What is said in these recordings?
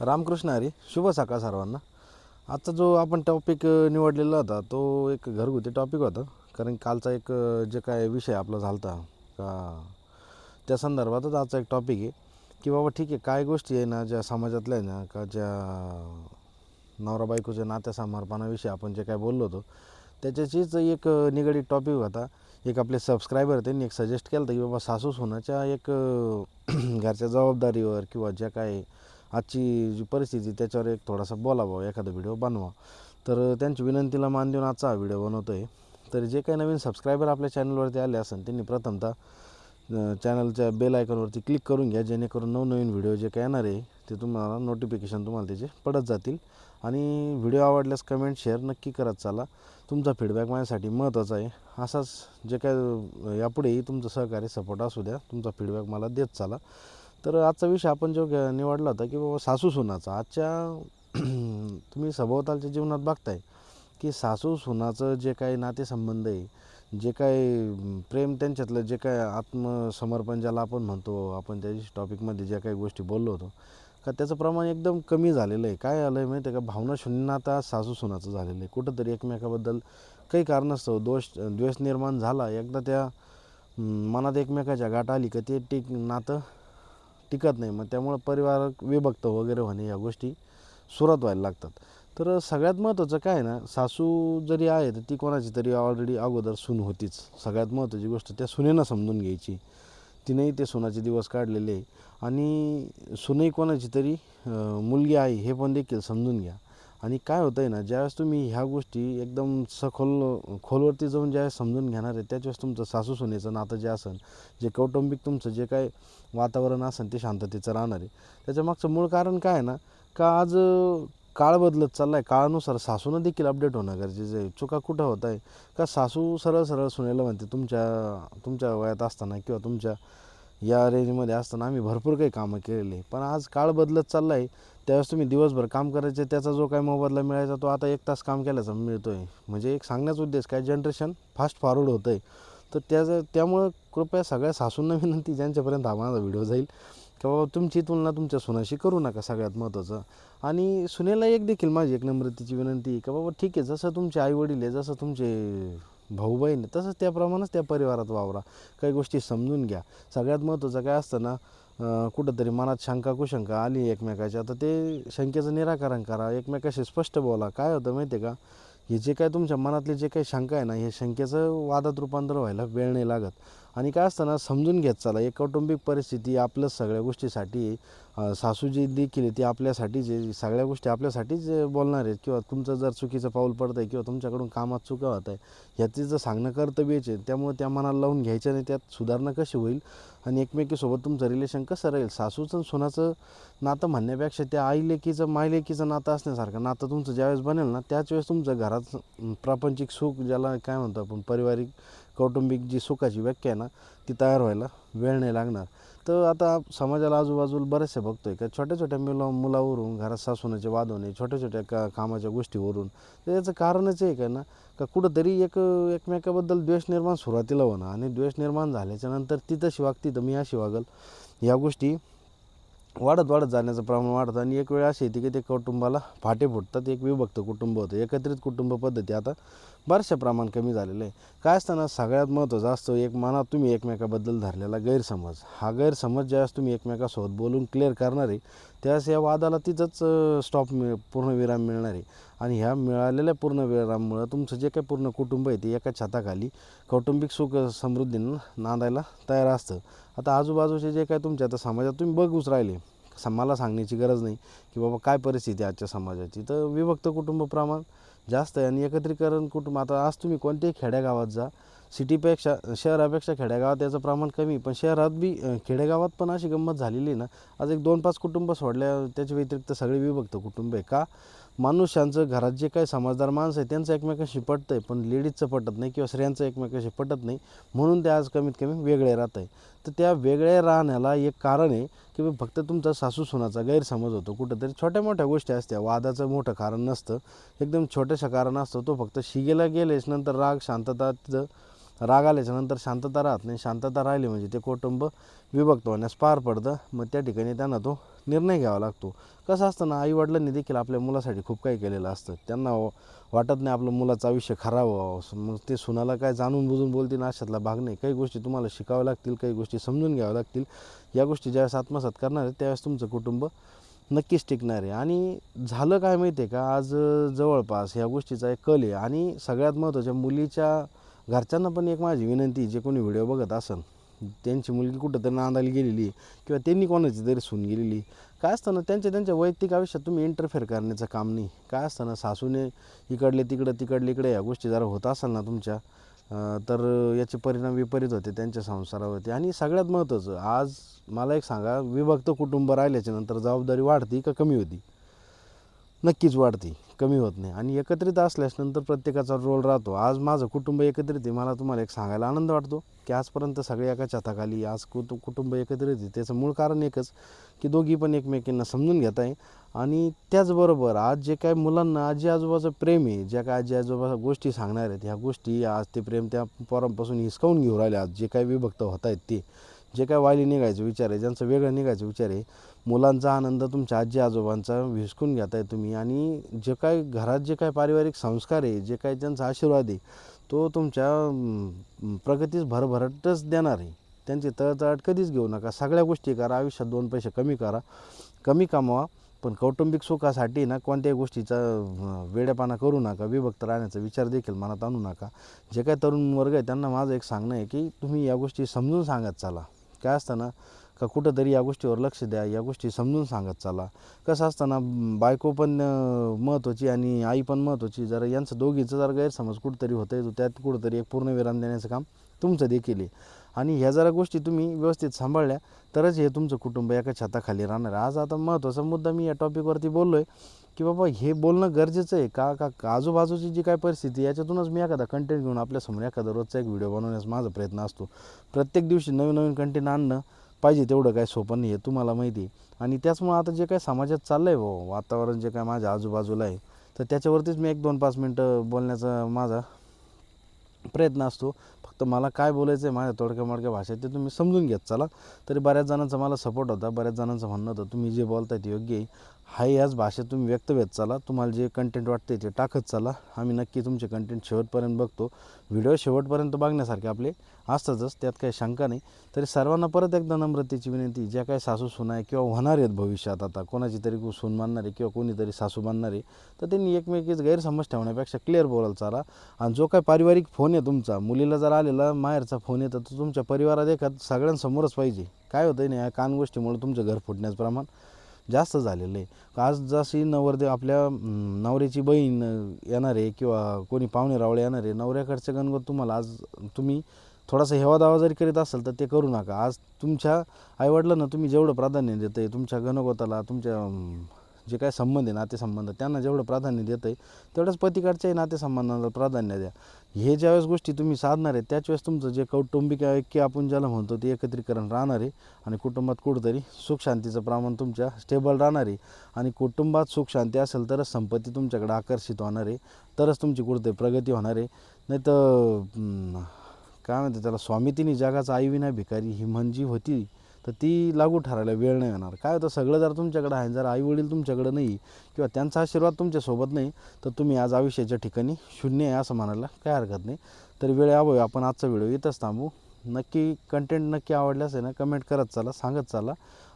रामकृष्ण हरी शुभ सकाळ सर्वांना. आजचा जो आपण टॉपिक निवडलेला होता तो एक घरगुती टॉपिक होता. कारण कालचा एक जे काय विषय आपला झाला होता का त्या संदर्भातच आजचा एक टॉपिक आहे की बाबा ठीक आहे काय गोष्टी आहे ना ज्या समाजातल्या आहे ना का ज्या नवरा बायकोच्या नात्या समर्पणाविषयी आपण जे काय बोललो होतो त्याच्याशीच एक निगडीत टॉपिक होता. एक आपले सबस्क्रायबर त्यांनी एक सजेस्ट केलं होतं की बाबा सासू सोनाच्या एक घरच्या जबाबदारीवर किंवा ज्या काय आजची जी परिस्थिती त्याच्यावर एक थोडासा बोलावा एखादा व्हिडिओ बनवा. तर त्यांची विनंतीला मान देऊन आजचा हा व्हिडिओ बनवतो आहे तर जे काही नवीन सबस्क्रायबर आपल्या चॅनलवरती आले असेल त्यांनी प्रथमतः चॅनलच्या बेल आयकॉनवरती क्लिक करून घ्या जेणेकरून नवनवीन व्हिडिओ जे काय येणार आहे ते तुम्हाला नोटिफिकेशन तुम्हाला त्याचे पडत जातील. आणि व्हिडिओ आवडल्यास कमेंट शेअर नक्की करत चाला. तुमचा फीडबॅक माझ्यासाठी महत्त्वाचा आहे. असाच जे काय यापुढेही तुमचं सहकार्य सपोर्ट असू द्या तुमचा फीडबॅक मला देत चाला. तर आजचा विषय आपण जो निवडला होता की बाबा सासू सुनाचा. आजच्या तुम्ही सभोवतालच्या जीवनात बघताय की सासू सुनाचं जे काही नातेसंबंध आहे जे काय प्रेम त्यांच्यातलं जे काय आत्मसमर्पण ज्याला आपण म्हणतो आपण त्या टॉपिकमध्ये ज्या काही गोष्टी बोललो होतो का त्याचं प्रमाण एकदम कमी झालेलं आहे. काय आलं आहे माहिती आहे का? भावना शून्य आता सासू सुनाचं झालेलं आहे. कुठंतरी एकमेकाबद्दल काही कारणास्तव दोष द्वेष निर्माण झाला. एकदा त्या मनात एकमेकाच्या गाठ आली का ते टिक नातं टिकत नाही. मग त्यामुळं परिवार विभक्त वगैरे होणे या गोष्टी सुरुवात व्हायला लागतात. तर सगळ्यात महत्त्वाचं काय आहे ना सासू जरी आहे तर ती कोणाची तरी ऑलरेडी अगोदर सून होतीच. सगळ्यात महत्त्वाची गोष्ट त्या सुनेनं समजून घ्यायची. तिनेही ते सुनाचे दिवस काढलेले. आहे आणि सुनही कोणाची तरी मुलगी आहे हे पण देखील समजून घ्या. आणि काय होतं आहे ना ज्यावेळेस तुम्ही ह्या गोष्टी एकदम सखोल खोलवरती जाऊन ज्यावेळेस समजून घेणार आहे त्याच्यावेळेस तुमचं सासू सुनेचं नातं जे असेल जे कौटुंबिक तुमचं जे काय वातावरण असेल ते शांततेचं राहणार आहे. त्याच्या मागचं मूळ कारण काय आहे ना का आज काळ बदलत चालला आहे काळानुसार सासूनं देखील अपडेट होणं गरजेचं आहे. चुका कुठं होत आहे? का सासू सरळ सरळ सुनेला म्हणते तुमच्या तुमच्या वयात असताना किंवा तुमच्या या रेंजमध्ये असताना आम्ही भरपूर काही कामं केलेली आहे. पण आज काळ बदलत चालला आहे त्यावेळेस तुम्ही दिवसभर काम करायचे त्याचा जो काही मोबदला मिळायचा तो आता एक तास काम केल्याचा मिळतो आहे म्हणजे एक सांगण्याचा उद्देश काय? जनरेशन फास्ट फॉरवर्ड होतं आहे तर त्याचं त्यामुळं कृपया सगळ्या सासूंना विनंती ज्यांच्यापर्यंत हा माझा व्हिडिओ जाईल की बाबा तुमची तुलना तुमच्या सुनाशी करू नका सगळ्यात महत्त्वाचं आणि सुनेला एक देखील माझी एक नम्रतेची विनंती की बाबा ठीक आहे जसं तुमचे आईवडील आहे जसं तुमचे भाऊ बहीण आहे तसंच त्याप्रमाणेच त्या परिवारात वावरा. काही गोष्टी समजून घ्या. सगळ्यात महत्त्वाचं काय असतं ना कुठंतरी मनात शंका कुशंका आली एकमेकाच्या तर ते शंकेचं निराकरण करा. एकमेकाशी स्पष्ट बोला. काय होतं माहिती आहे का? हे जे काय तुमच्या मनातले जे काही शंका आहे ना हे शंकेचं वादात रूपांतर व्हायला वेळ नाही लागत. आणि काय असतं ना समजून घेत चला. एक कौटुंबिक परिस्थिती आपलं सगळ्या गोष्टीसाठी सासू जी देखील आहे ती आपल्यासाठी जे सगळ्या गोष्टी आपल्यासाठीच बोलणार आहेत किंवा तुमचं जर चुकीचं पाऊल पडतं आहे किंवा तुमच्याकडून कामात चुका होत आहे ह्याची जर सांगणं कर्तव्यच आहे त्यामुळे त्या मनाला लावून घ्यायचं नाही त्यात सुधारणा कशी होईल आणि एकमेकीसोबत तुमचं रिलेशन कसं राहील? सासूचं आणि सुनाचं नातं म्हणण्यापेक्षा त्या आई लेकीचं माय लेकीचं नातं असण्यासारखं नातं तुमचं ज्यावेळेस बनेल ना त्याच वेळेस तुमचं घरात प्रापंचिक सुख ज्याला काय म्हणतो आपण पारिवारिक कौटुंबिक जी सुखाची व्याख्या आहे ना ती तयार व्हायला वेळ नाही लागणार. तर आता समाजाला आजूबाजूला बरेचसे बघतो आहे का छोट्या छोट्या मुला मुलावरून घरात सासूनाचे वाद होणे छोट्या छोट्या का कामाच्या गोष्टीवरून तर याचं कारणच आहे का ना का कुठंतरी एक एकमेकाबद्दल द्वेष निर्माण सुरुवातीला होणं आणि द्वेष निर्माण झाल्याच्यानंतर ती तशी वागती तर मी अशी वागल. या गोष्टी वाढत वाढत जाण्याचं प्रमाण वाढतं आणि एक वेळ अशी येते की ते कुटुंबाला फाटे फुटतात. एक विभक्त कुटुंब होतं. एकत्रित कुटुंब पद्धती आता बऱ्याचशा प्रमाण कमी झालेलं आहे. काय असताना सगळ्यात महत्त्वाचं असतं एक मनात तुम्ही एकमेकाबद्दल धरलेला गैरसमज. हा गैरसमज ज्यावेळेस तुम्ही एकमेकासोबत बोलून क्लिअर करणार आहे त्यास या वादाला तिथंच स्टॉप मिळ पूर्णविराम मिळणार आहे. आणि ह्या मिळालेल्या पूर्णविराममुळं तुमचं जे काही पूर्ण कुटुंब आहे ते एका छताखाली कौटुंबिक सुख समृद्धीनं नांदायला तयार असतं. आता आजूबाजूचे जे काय तुमच्या आता समाजात तुम्ही बघूच राहिले. मला सांगण्याची गरज नाही की बाबा काय परिस्थिती आहे आजच्या समाजाची. तर विभक्त कुटुंब प्रमाण जास्त आहे. आणि एकत्रीकरण कुटुंब आता आज तुम्ही कोणत्याही खेड्यागावात जा सिटीपेक्षा शहरापेक्षा खेड्यागावात याचं प्रमाण कमी पण शहरात बी खेडेगावात पण अशी गंमत झालेली आहे ना. आज एक दोन पाच कुटुंब सोडल्या त्याच्या व्यतिरिक्त सगळे विभक्त कुटुंब आहे का? माणूस यांचं घरात जे काही समजदार माणसं आहे त्यांचं एकमेकांशी पटतं आहे पण लेडीजचं पटत नाही किंवा स्त्रियांचं एकमेकांशी पटत नाही म्हणून ते आज कमीत कमी वेगळे राहत आहे तर त्या वेगळे राहण्याला एक कारण आहे की फक्त तुमचा सासू सुनाचा गैरसमज होतो. कुठंतरी छोट्या मोठ्या गोष्टी असत्या वादाचं मोठं कारण नसतं. एकदम छोट्याशा कारण असतं. तो फक्त शिगेला गेलेच नंतर राग शांतता तिथं राग आल्याच्यानंतर शांतता राहत नाही. शांतता राहिली म्हणजे ते कुटुंब विभक्त होण्यास पार पडतं. मग त्या ठिकाणी त्यांना तो निर्णय घ्यावा लागतो. कसं असतं ना आईवडिलांनी देखील आपल्या मुलासाठी खूप काही केलेलं असतं. त्यांना वाटत नाही आपलं मुलाचं आयुष्य खराब व्हावं मग ते सुनाला काय जाणून बुजून बोलतील अशातला भाग नाही. काही गोष्टी तुम्हाला शिकाव्या लागतील काही गोष्टी समजून घ्याव्या लागतील. या गोष्टी ज्यावेळेस आत्मसात करणार आहे त्यावेळेस तुमचं कुटुंब नक्कीच टिकणार आहे. आणि झालं काय माहिती आहे का? आज जवळपास ह्या गोष्टीचा एक कल आहे. आणि सगळ्यात महत्त्वाच्या मुलीच्या घरच्यांना पण एक माझी विनंती जे कोणी व्हिडिओ बघत असेल त्यांची मुलगी कुठंतरी नांदायला गेलेली किंवा त्यांनी कोणाची तरी सून गेलेली काय असतं ना त्यांच्या त्यांच्या वैयक्तिक आयुष्यात तुम्ही इंटरफेअर करण्याचं काम नाही. काय असतं ना सासूने इकडले तिकडं तिकडले इकडे या गोष्टी जरा होत असेल ना तुमच्या तर याचे परिणाम विपरीत होते त्यांच्या संसारावरती. आणि सगळ्यात महत्त्वाचं आज मला एक सांगा विभक्त कुटुंब राहिल्याच्या नंतर जबाबदारी वाढती का कमी होती? नक्कीच वाढते कमी होत नाही. आणि एकत्रित असल्यास नंतर प्रत्येकाचा रोल राहतो. आज माझं कुटुंब एकत्रित आहे मला तुम्हाला एक सांगायला आनंद वाटतो की आजपर्यंत सगळे एका छताखाली आज कुटु कुटुंब एकत्रित आहे. त्याचं मूळ कारण एकच की दोघी पण एकमेकींना समजून घेत आहे. आणि त्याचबरोबर आज जे काय मुलांना आजी आजोबाचं प्रेम आहे ज्या काय आजी आजोबा गोष्टी सांगणार आहेत ह्या गोष्टी आज ते प्रेम त्या पोरांपासून हिसकावून घेऊन राहिले. आज जे काय विभक्त होत आहेत ते जे काय वायली निघायचं विचार आहे ज्यांचं वेगळं निघायचं विचार आहे मुलांचा आनंद तुमच्या आजी आजोबांचा विसकून घेताय तुम्ही. आणि जे काय घरात जे काय पारिवारिक संस्कार आहे जे काय त्यांचा आशीर्वाद आहे तो तुमच्या प्रगतीस भरभराटच देणार आहे. त्यांची तळतळाट कधीच घेऊ नका. सगळ्या गोष्टी करा. आयुष्यात दोन पैसे कमी करा. कमी कमवा. पण कौटुंबिक सुखासाठी ना कोणत्याही गोष्टीचा वेड्यापाना करू नका. विभक्त राहण्याचा विचार देखील मनात आणू नका. जे काय तरुण वर्ग आहे त्यांना माझं एक सांगणं आहे की तुम्ही या गोष्टी समजून सांगत चाला. काय असतं ना का कुठंतरी या गोष्टीवर लक्ष द्या या गोष्टी समजून सांगत चाला. कसं असताना बायको पण महत्त्वाची आणि आई पण महत्त्वाची जरा यांचं दोघीचं जर गैरसमज कुठंतरी होतं आहे त्यात कुठंतरी एक पूर्ण विराम देण्याचं काम तुमचं देखील आहे. आणि ह्या जरा गोष्टी तुम्ही व्यवस्थित सांभाळल्या तरच हे तुमचं कुटुंब एका छताखाली राहणार. आहे. आज आता महत्त्वाचा मुद्दा मी या टॉपिकवरती बोललो आहे की बाबा हे बोलणं गरजेचं आहे. का का आजूबाजूची जी काय परिस्थिती याच्यातूनच मी एखादा कंटेंट घेऊन आपल्यासमोर एखादा रोजचा एक व्हिडिओ बनवण्याचा माझा प्रयत्न असतो. प्रत्येक दिवशी नवीन नवीन कंटेंट आणणं पाहिजे तेवढं काय सोपं नाही आहे तुम्हाला माहिती आहे आणि त्याचमुळं आता जे काय समाजात चाललं आहे भाऊ वातावरण जे काय माझ्या आजूबाजूला आहे तर त्याच्यावरतीच मी एक दोन पाच मिनटं बोलण्याचा माझा प्रयत्न असतो. फक्त मला काय बोलायचं आहे माझ्या तोडक्या मोडक्या भाषेत ते तुम्ही समजून घेत चला तरी बऱ्याच जणांचा मला सपोर्ट होता बऱ्याच जणांचं म्हणणं होतं तुम्ही जे बोलताय ते योग्य आहे. हाय याच भाषेत तुम्ही व्यक्त होत चला. तुम्हाला जे कंटेंट वाटते ते टाकत चला. आम्ही नक्की तुमचे कंटेंट शेवटपर्यंत बघतो. व्हिडिओ शेवटपर्यंत बघण्यासारखे आपले असतातच त्यात काही शंका नाही. तरी सर्वांना परत एकदा नम्रतेची विनंती ज्या काही सासू सुना आहे किंवा होणार आहेत भविष्यात आता कोणाची तरी सून मानणारे किंवा कोणीतरी सासू मानणारे तर त्यांनी एकमेकीच गैरसमज ठेवण्यापेक्षा क्लिअर बोलायला चाला. आणि जो काय पारिवारिक फोन आहे तुमचा मुलीला जर आलेला माहेरचा फोन येतो तो तुमच्या परिवारात एखाद सगळ्यांसमोरच पाहिजे. काय होतं नाही या कान गोष्टीमुळे तुमचं घर फुटण्याचं प्रमाण. जास्त झालेलं आहे. आज जशी नवरदेव आपल्या नवऱ्याची बहीण येणार आहे किंवा कोणी पाहुणे रावळे येणार आहे नवऱ्याकडचे गणगोत तुम्हाला आज तुम्ही थोडासा हेवा दावा जरी करीत असाल तर ते करू नका. आज तुमच्या आईवडिलांना तुम्ही जेवढं प्राधान्य देत आहे तुमच्या गणगोताला तुमच्या जे काय संबंध आहे नातेसंबंध त्यांना जेवढं प्राधान्य देत आहे तेवढंच पतीकडच्याही नातेसंबंधाला प्राधान्य द्या. हे ज्यावेळेस गोष्टी तुम्ही साधणार आहे त्याच वेळेस तुमचं जे कौटुंबिक ऐक्य आपण ज्याला म्हणतो ते एकत्रीकरण राहणार आहे आणि कुटुंबात कुठंतरी सुखशांतीचं प्रमाण तुमच्या स्टेबल राहणार आहे आणि कुटुंबात सुखशांती असेल तरच संपत्ती तुमच्याकडे आकर्षित होणार आहे तरच तुमची कुठंतरी प्रगती होणार. आहे नाही तर काय म्हणते त्याला स्वामी जगाचा आईविना भिकारी ही म्हणजी होती. तर ती लागू ठरायला वेळ नाही येणार. काय होतं सगळं जर तुमच्याकडे आहे जर आई वडील तुमच्याकडे नाही किंवा त्यांचा आशीर्वाद तुमच्यासोबत नाही तर तुम्ही आज आयुष्याच्या ठिकाणी शून्य आहे असं म्हणायला काय हरकत नाही. तर वेळ अभावी आपण आजचा व्हिडिओ इथंच थांबू. नक्की कंटेंट नक्की आवडल्यास आहे ना कमेंट करत चला सांगत चाला.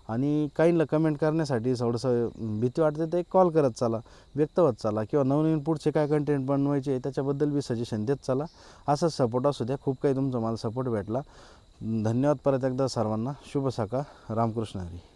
आणि काहींना कमेंट करण्यासाठी थोडंसं भीती वाटते तर एक कॉल करत चाला व्यक्त होत चाला किंवा नवनवीन पुढचे काय कंटेंट बनवायचे त्याच्याबद्दल बी सजेशन देत चला. असंच सपोर्ट असू द्या खूप काही तुमचा मला सपोर्ट भेटला. धन्यवाद परत एकदा सर्वांना. शुभ सकाळ रामकृष्ण हरी.